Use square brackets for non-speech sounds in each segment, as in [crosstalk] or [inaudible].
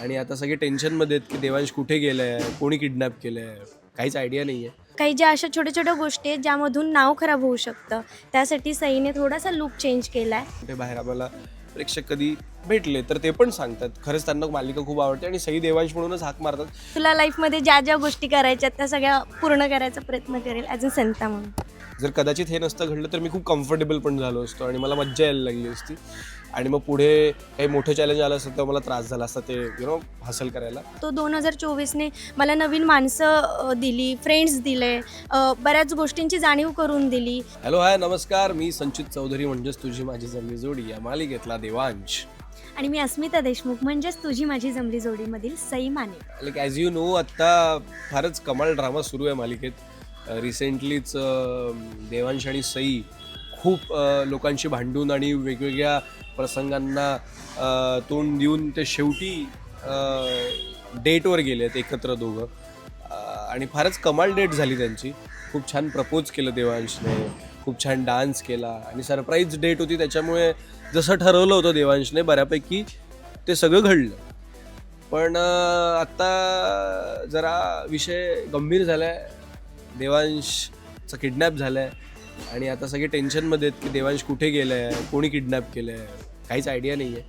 आणि आता सगळे टेन्शनमध्ये आहेत की देवांश कुठे गेलाय कोणी किडनॅप केलंय काहीच आयडिया नाही आहे काही ज्या अशा छोट्या छोट्या गोष्टी आहेत ज्यामधून नाव खराब होऊ शकतं त्यासाठी सईने थोडासा लुक चेंज केला आहे कुठे बाहेर आम्हाला प्रेक्षक कधी भेटले तर ते पण सांगतात. खरंच त्यांना मालिका खूप आवडते आणि सई देवांश म्हणूनच हाक मारतात. तुला लाईफमध्ये ज्या ज्या गोष्टी करायच्या त्या सगळ्या पूर्ण करायचा प्रयत्न करेल ॲज अ संता म्हणून. जर कदाचित हे नसतं घडलं तर मी खूप कम्फर्टेबल पण झालो असतो आणि मला मज्जा यायला लागली असती. आणि मग पुढे काही मोठं चॅलेंज आलं असतं तर मला त्रास झाला असता ते यु नो हासल करायला. तो दोन हजार चोवीसने मला नवीन माणसं अ, दिली फ्रेंड्स दिले अ, बऱ्याच गोष्टींची जाणीव करून दिली. हॅलो हाय नमस्कार. मी संचित चौधरी म्हणजेच तुझी माझी जमली जोडी. या मालिकेतला देवांश. आणि मी अस्मिता देशमुख म्हणजेच तुझी माझी जमली जोडीमधील Sai Mane. Like as you know आत्ता फारच कमाल ड्रामा सुरू आहे मालिकेत. रिसेंटलीच देवांश आणि सई खूप अ, लोकांशी भांडून आणि वेगवेगळ्या प्रसंगांना अ, तोंड देऊन ते शेवटी डेटवर गेले आहेत एकत्र दोघं. अ, आणि फारच कमाल डेट झाली त्यांची. खूप छान प्रपोज केलं देवांशने. खूप छान डान्स केला आणि सरप्राईज डेट होती त्याच्यामुळे जसं ठरवलं होतं देवांशने बऱ्यापैकी ते सगळं घडलं. पण आत्ता जरा विषय गंभीर झालाय. देवांशचं किडनॅप झालाय आणि आता सगळे टेन्शनमध्ये आहेत की देवांश कुठे गेलाय कोणी किडनॅप केलंय काहीच आयडिया नाही आहे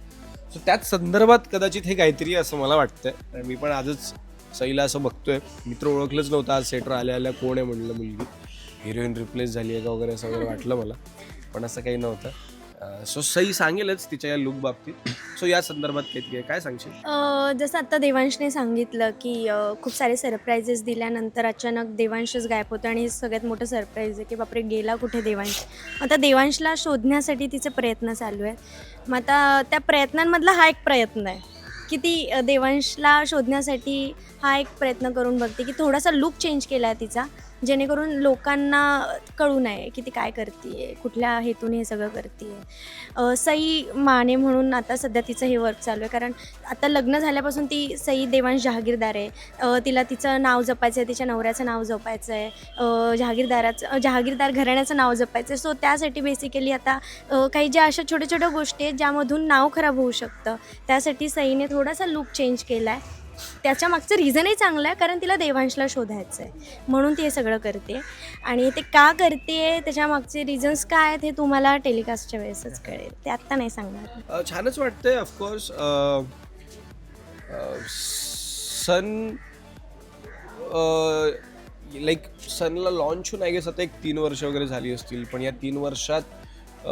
सो त्याच संदर्भात कदाचित हे काहीतरी असं मला वाटतंय. मी पण आजच सईला असं बघतोय. मित्र ओळखलंच नव्हतं आज सेटर आल्या आल्या कोण आहे म्हणलं मुलगी. हिरोईन रिप्लेस झाली आहे का वगैरे असं वगैरे वाटलं मला पण असं काही नव्हतं. सो सई सांगेलच तिच्या या लुक बाबतीत. सो या संदर्भात काहीतरी काय सांगशील? जसं आता देवांशने सांगितलं की खूप सारे सरप्राईजेस दिल्यानंतर अचानक देवांशच गायब होतं आणि सगळ्यात मोठं सरप्राईज आहे की बापरे गेला कुठे देवांश? आता देवांशला शोधण्यासाठी तिचे प्रयत्न चालू आहेत. मग आता त्या प्रयत्नांमधला हा एक प्रयत्न आहे की ती देवांशला शोधण्यासाठी हा एक प्रयत्न करून बघते की थोडासा लुक चेंज केला आहे तिचा. जेणेकरून लोकांना कळू नये की ती काय करते कुठल्या हेतून हे सगळं करते सई माने म्हणून आता सध्या तिचं हे वर्क चालू आहे. कारण आता लग्न झाल्यापासून ती सई देवांश जहागीरदार आहे. तिला तिचं नाव जपायचं आहे तिच्या नवऱ्याचं नाव जपायचं आहे जहागीरदाराचं जहागीरदार घराण्याचं नाव जपायचं आहे सो त्यासाठी बेसिकली आता काही ज्या अशा छोट्या छोट्या गोष्टी आहेत ज्यामधून नाव खराब होऊ शकतं. त्यासाठी सईने थोडासा लुक चेंज केला आहे त्याच्या मागचं रिझनही चांगलं आहे कारण तिला देवांशला शोधायचं आहे म्हणून ती हे सगळं करते. आणि ते का करते त्याच्या मागचे रिझन्स काय आहेत हे तुम्हाला टेलिकास्टच्या वेळेसच कळेल. ते आत्ता नाही सांगणार. अ, छानच वाटतंय ऑफकोर्स सन लाईक सनला लॉन्च होऊन आय गेस आता एक तीन वर्ष वगैरे झाली असतील पण या तीन वर्षात अ,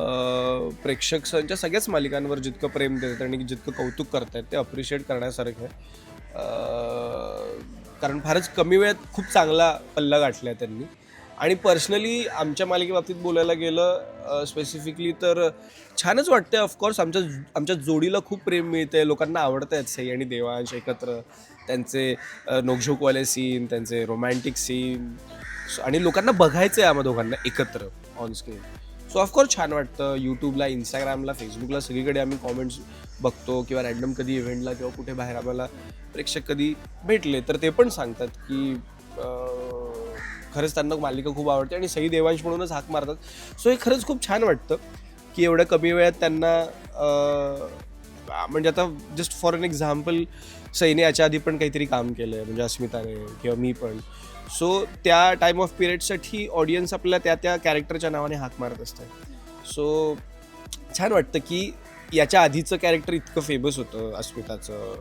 प्रेक्षक सनच्या सगळ्याच मालिकांवर जितकं प्रेम देतात आणि जितकं कौतुक करतायत ते अप्रिशिएट करण्यासारखं आहे. कारण फारच कमी वेळात खूप चांगला पल्ला गाठला आहे त्यांनी. आणि पर्सनली आमच्या मालिकेबाबतीत बोलायला गेलं स्पेसिफिकली तर छानच वाटतंय ऑफकोर्स आमच्या आमच्या जोडीला खूप प्रेम मिळतंय लोकांना आवडत आहेत सई आणि देवांश एकत्र. त्यांचे नोकझोकवाले सीन त्यांचे रोमॅन्टिक सीन आणि लोकांना बघायचं आहे आम्हा दोघांना एकत्र ऑन स्क्रीन सो ऑफकोर्स छान वाटतं. यूट्यूबला इंस्टाग्रामला फेसबुकला सगळीकडे आम्ही कॉमेंट्स बघतो किंवा रॅन्डम कधी इव्हेंटला किंवा कुठे बाहेर आम्हाला प्रेक्षक कधी भेटले तर ते पण सांगतात की खरंच त्यांना मालिका खूप आवडते आणि सई देवांश म्हणूनच हाक मारतात. सो हे खरंच खूप छान वाटतं की एवढ्या कमी वेळात त्यांना म्हणजे आता जस्ट फॉर एन एक्झाम्पल सईने याच्या आधी पण काहीतरी काम केलं आहे म्हणजे अस्मिताने किंवा मी पण. सो त्या टाईम ऑफ पिरियडसाठी ऑडियन्स आपल्याला त्या त्या कॅरेक्टरच्या नावाने हाक मारत असतात सो छान वाटतं की याच्या आधीचं कॅरेक्टर इतकं फेमस होतं अस्मिताचं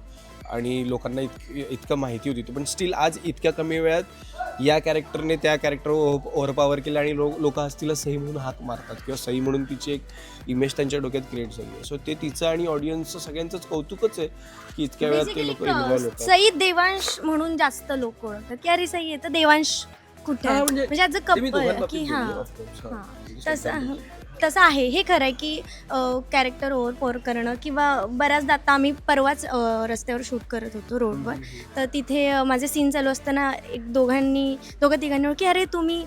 आणि लोकांना इत इतकं माहिती होती. पण स्टील आज इतक्या कमी वेळात या कॅरेक्टरने त्या कॅरेक्टरवर ओव्हरपॉवर केलं आणि लोक लोक आज तिला सई म्हणून हाक मारतात किंवा सई म्हणून तिची एक इमेज त्यांच्या डोक्यात क्रिएट झाली आहे. सो ते तिचं आणि ऑडियन्सचं सगळ्यांचंच कौतुकच आहे की इतक्या वेळात ते लोक इन्व्हॉल्व Basically, होतात. सई देवांश म्हणून जास्त लोक ओळखतात. की अरे सई आहे तर देवांश कुठे? म्हणजे म्हणजे ॲज अ कपल की हां. तसं. तसं आहे. हे खरं आहे की कॅरेक्टर ओव्हर करणं किंवा बऱ्याचदा आता आम्ही परवाच रस्त्यावर शूट करत होतो रोडवर तर तिथे माझे सीन चालू असताना एक दोघांनी दोघं तिघांनी की अरे तुम्ही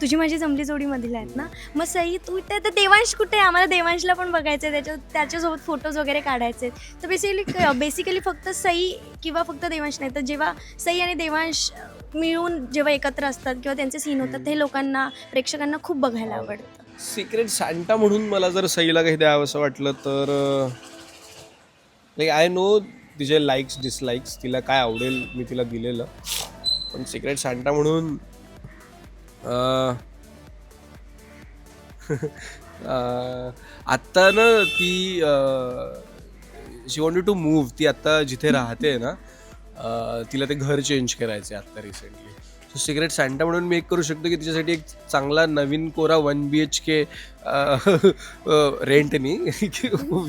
तुझी माझी जमली जोडीमधील आहेत ना? मग सई तू इथे तर देवांश कुठे आहे? आम्हाला देवांशला पण बघायचं आहे. त्याच्या त्याच्यासोबत फोटोज वगैरे काढायचे आहेत. तर बेसिकली बेसिकली फक्त सई किंवा फक्त देवांश नाही. तर जेव्हा सई आणि देवांश मिळून जेव्हा एकत्र असतात किंवा त्यांचे सीन होतात ते लोकांना प्रेक्षकांना खूप बघायला आवडतं. सिक्रेट सांटा म्हणून मला जर सईला काही द्यावं असं वाटलं तर लाईक आय नो तिचे लाईक्स डिसलाईक्स तिला काय आवडेल मी तिला दिलेलं. पण सिक्रेट सांटा म्हणून [laughs] आत्ता ना ती शी वॉन्टेड टू मूव्ह ती आत्ता जिथे राहते ना तिला ते घर चेंज करायचं आहे आत्ता रिसेंटली सो सिक्रेट सँटा म्हणून मी एक करू शकतो की तिच्यासाठी एक चांगला नवीन कोरा वन बी एच के रेंटनी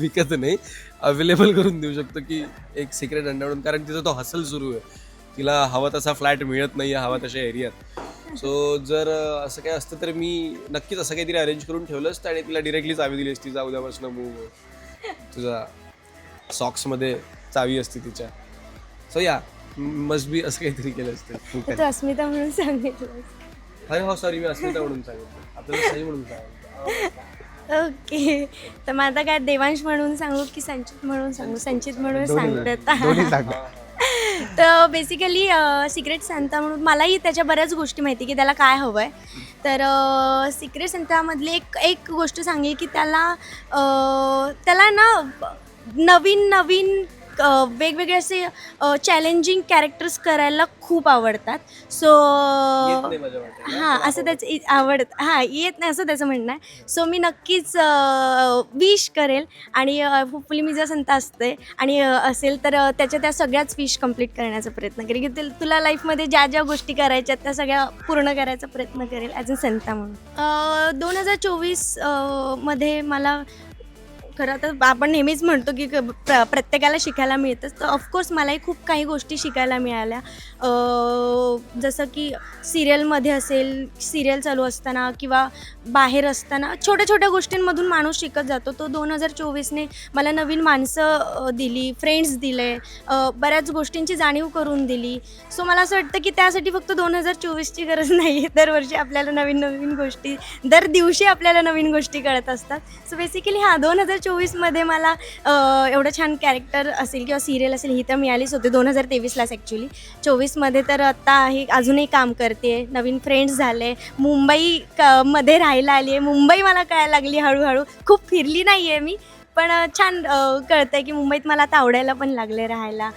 विकत नाही अवेलेबल करून देऊ शकतो की एक सिक्रेट अंडा म्हणून. कारण तिचा तो हसल सुरू आहे. तिला हवा तसा फ्लॅट मिळत नाही आहे हवा तशा एरियात सो जर असं काय असतं तर मी नक्कीच असं काहीतरी अरेंज करून ठेवलं असतं आणि तिला डिरेक्टली चावी दिली असती जा उद्यापासून मूव तुझा सॉक्समध्ये चावी असते तिच्या. सो या मस्ट बी असं काहीतरी केलं असतं. तर तू अस्मिता म्हणून सांगितलं अरे हो सॉरी मी अस्मिता म्हणून सांगितलं. आपल्याला सही म्हणून सांगितलं. [laughs] ओके. तर मग आता काय देवांश म्हणून सांगू की संचित म्हणून सांगू? संचित. म्हणून सांगतात सांगा. [laughs] तर बेसिकली सिक्रेट सांता म्हणून मलाही त्याच्या बऱ्याच गोष्टी माहिती की त्याला काय हवं आहे तर सिक्रेट सांतामधली एक एक गोष्ट सांगेल की त्याला त्याला ना नवीन नवीन वेगवेगळे असे चॅलेंजिंग कॅरेक्टर्स करायला खूप आवडतात. सो. हां असं त्याचं आवडत हां येत नाही असं त्याचं म्हणणं आहे. सो मी नक्कीच विश करेल आणि होपफुली मी जर संत असते आणि असेल तर त्याच्या त्या सगळ्याच विश कंप्लीट करण्याचा प्रयत्न करेल. की तुल- तुला लाईफमध्ये ज्या ज्या गोष्टी करायच्या त्या सगळ्या पूर्ण करायचा प्रयत्न करेल ॲज अ संता म्हणून. दोन हजार चोवीसमध्ये मला खरं तर आपण नेहमीच म्हणतो की क- प्र प्रत्येकाला शिकायला मिळतंच. तर ऑफकोर्स मलाही खूप काही गोष्टी शिकायला मिळाल्या. जसं की सिरियलमध्ये असेल सिरियल चालू असताना किंवा बाहेर असताना छोट्या छोट्या गोष्टींमधून माणूस शिकत जातो. तो दोन हजार चोवीसने मला नवीन माणसं दिली फ्रेंड्स दिले बऱ्याच गोष्टींची जाणीव करून दिली. सो मला असं वाटतं की त्यासाठी फक्त दोन हजार चोवीसची गरज नाही. आहे दरवर्षी आपल्याला नवीन नवीन गोष्टी दर दिवशी आपल्याला नवीन गोष्टी कळत असतात. सो बेसिकली हां दोन हजार चोवीसमध्ये मला एवढं छान कॅरेक्टर असेल किंवा सिरियल असेल ही तर मिळालीच होती दोन हजार तेवीसलाच ॲक्च्युली चोवीसमध्ये तर आत्ता आहे अजूनही काम करते नवीन फ्रेंड्स झाले मुंबई क मध्ये राहायला आली आहे मुंबई मला कळायला लागली हळूहळू. खूप फिरली नाही आहे मी पण छान कळतं आहे की मुंबईत मला आता आवडायला पण लागले राहायला.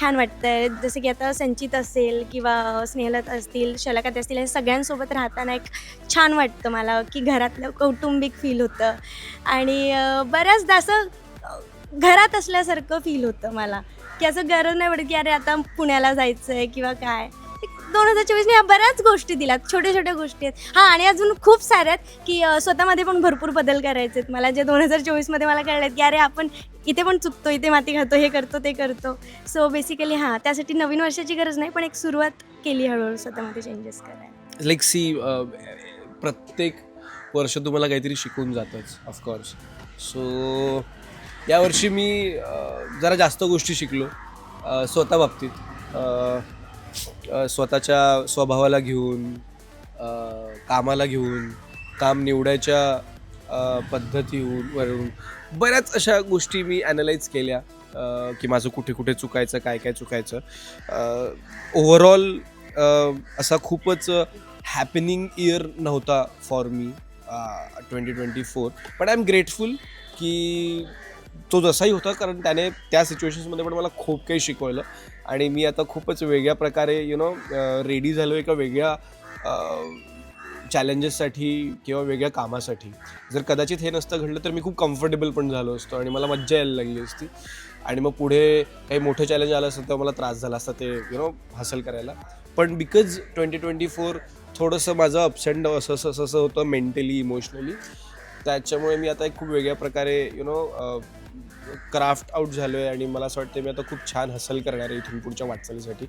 छान वाटतं आहे जसं की आता संचित असेल किंवा स्नेहलत असतील शलाकात असतील हे सगळ्यांसोबत राहताना एक छान वाटतं मला की घरातलं कौटुंबिक फील होतं. आणि बऱ्याचदा असं घरात असल्यासारखं फील होतं मला. की असं गरज नाही पडत की अरे आता पुण्याला जायचं आहे किंवा काय. दोन हजार चोवीसने ह्या बऱ्याच गोष्टी दिल्यात छोट्या छोट्या गोष्टी आहेत. हां आणि अजून खूप साऱ्या आहेत की अ, स्वतःमध्ये पण भरपूर बदल करायचे आहेत मला जे दोन हजार चोवीसमध्ये मला कळले की अरे आपण इथे पण चुकतो इथे माती खातो हे करतो ते करतो. सो बेसिकली हां त्यासाठी नवीन वर्षाची गरज नाही पण एक सुरुवात केली हळूहळू स्वतःमध्ये चेंजेस करायला. लाईक सी प्रत्येक वर्ष तुम्हाला काहीतरी शिकून जातंच ऑफकोर्स सो यावर्षी मी जरा जास्त गोष्टी शिकलो स्वतः बाबतीत. स्वतःच्या स्वभावाला घेऊन कामाला घेऊन काम निवडायच्या पद्धतीहून वरून बऱ्याच अशा गोष्टी मी ॲनलाईज केल्या की माझं कुठे कुठे चुकायचं काय काय चुकायचं. ओव्हरऑल असा खूपच हॅपनिंग इयर नव्हता for me twenty twenty four but I am grateful की तो जसाही होता कारण त्याने त्या सिच्युएशन्समध्ये पण मला खूप काही शिकवलं. आणि मी आता खूपच वेगळ्या प्रकारे यु नो रेडी झालो एका वेगळ्या चॅलेंजेससाठी किंवा वेगळ्या कामासाठी. जर कदाचित हे नसतं घडलं तर मी खूप कम्फर्टेबल पण झालो असतो आणि मला मज्जा यायला लागली असती. आणि मग पुढे काही मोठं चॅलेंज आलं असतं तर मला त्रास झाला असता ते यु नो हासल करायला. पण बिकॉज ट्वेंटी ट्वेंटी फोर थोडंसं माझं अप्स अँड असं असं असं असं होतं मेंटली इमोशनली त्याच्यामुळे मी आता एक खूप वेगळ्या प्रकारे यु नो क्राफ्ट आउट झालो आहे आणि मला असं वाटतं मी आता खूप छान हसल करणार आहे इथून पुढच्या वाटचालीसाठी.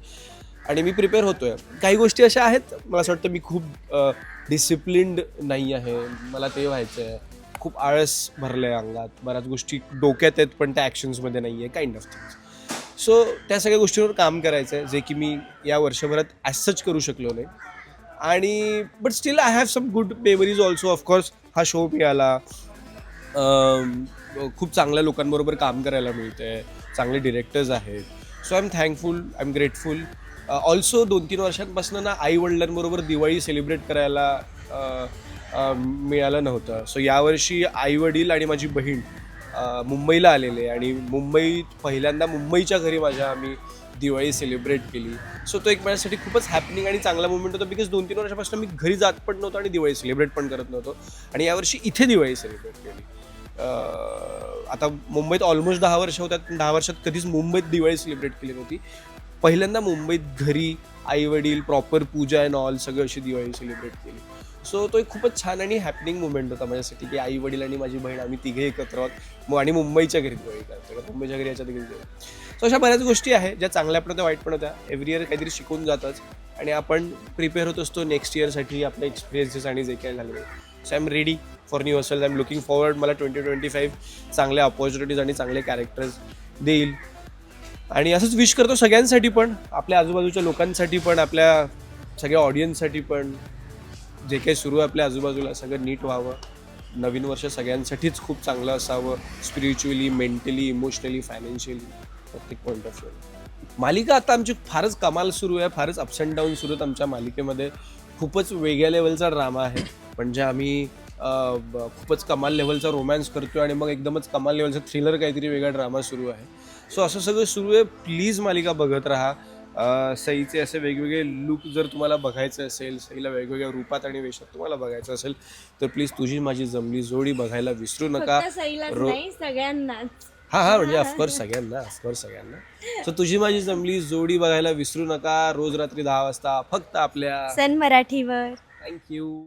आणि मी प्रिपेअर होतो आहे काही गोष्टी अशा आहेत मला असं वाटतं मी खूप डिसिप्लिन्ड नाही आहे. मला ते व्हायचं आहे खूप आळस भरलं आहे अंगात. बऱ्याच गोष्टी डोक्यात आहेत पण त्या ॲक्शन्समध्ये नाही आहे. काइंड ऑफ थिंग्स सो त्या सगळ्या गोष्टींवर काम करायचं आहे जे की मी या वर्षभरात ॲज सच करू शकलो नाही. आणि but still I have some good memories also of course हा शो मिळाला. खूप चांगल्या लोकांबरोबर काम करायला मिळतंय. चांगले डिरेक्टर्स आहेत. So I am thankful I am grateful also दोन तीन वर्षांपासून ना आई वडिलांबरोबर दिवाळी सेलिब्रेट करायला मिळालं नव्हतं. सो यावर्षी आई वडील आणि माझी बहीण मुंबईला आलेले आणि मुंबईत पहिल्यांदा मुंबईच्या घरी माझ्या आम्ही दिवाळी सेलिब्रेट केली. सो तो एक माझ्यासाठी खूपच हॅपनिंग आणि चांगला मुवमेंट होता बिकॉज दोन तीन वर्षापासून मी घरी जात पण नव्हतो आणि दिवाळी सेलिब्रेट पण करत नव्हतो. आणि यावर्षी इथे दिवाळी सेलिब्रेट आता मुंबईत ऑलमोस्ट दहा वर्ष होतात पण दहा वर्षात कधीच मुंबईत दिवाळी सेलिब्रेट केली नव्हती. पहिल्यांदा मुंबईत घरी आई वडील प्रॉपर पूजा अँड ऑल सगळं अशी दिवाळी सेलिब्रेट केली. सो तो एक खूपच छान आणि हॅपनिंग मुवमेंट होता माझ्यासाठी की आई वडील आणि माझी बहीण आम्ही तिघे एकत्र आहोत. मग आणि मुंबईच्या घरी दिवाळी करतो मुंबईच्या घरी याच्या घरी सो अशा बऱ्याच गोष्टी आहेत ज्या चांगल्या पण होत्या वाईट पण होत्या. एव्हरी इयर काहीतरी शिकून जातच. आणि आपण प्रिपेअर होत असतो नेक्स्ट इयरसाठी आपले एक्सपिरियन्सेस आणि जे काय झाले so I am ready for new असेल आय एम लुकिंग फॉरवर्ड मला ट्वेंटी ट्वेंटी फाईव्ह चांगल्या ऑपॉर्च्युनिटीज आणि चांगले कॅरेक्टर्स देईल. आणि असंच विश करतो सगळ्यांसाठी पण आपल्या आजूबाजूच्या लोकांसाठी पण आपल्या सगळ्या ऑडियन्ससाठी पण. जे काही सुरू आहे आपल्या आजूबाजूला सगळं नीट व्हावं. नवीन वर्ष सगळ्यांसाठीच खूप चांगलं असावं. स्पिरिच्युअली मेंटली इमोशनली फायनान्शियली प्रत्येक पॉईंट ऑफ व्ह्यू मालिका आता आमची फारच कमाल सुरू आहे फारच अप्स अँड डाऊन सुरू आहेत आमच्या मालिकेमध्ये. खूपच वेगळ्या लेवलचा ड्रामा आहे. म्हणजे आम्ही खूपच कमाल लेवलचा रोमॅन्स करतोय आणि मग एकदमच कमाल लेवलचा थ्रिलर काहीतरी वेगळा ड्रामा सुरू आहे. सो असं सगळं सुरू आहे. प्लीज मालिका बघत राहा. सईचे असे वेगवेगळे लुक जर तुम्हाला बघायचे असेल सईला वेगवेगळ्या रूपात आणि वेशात तुम्हाला बघायचं असेल तर प्लीज तुझी माझी जमली जोडी बघायला विसरू नका. सगळ्यांनाच. हा हा म्हणजे ऑफकोर्स सगळ्यांना ऑफकोर्स सगळ्यांना. सो तुझी माझी जमली जोडी बघायला विसरू नका. रोज रात्री दहा वाजता फक्त आपल्या सन मराठीवर. थँक्यू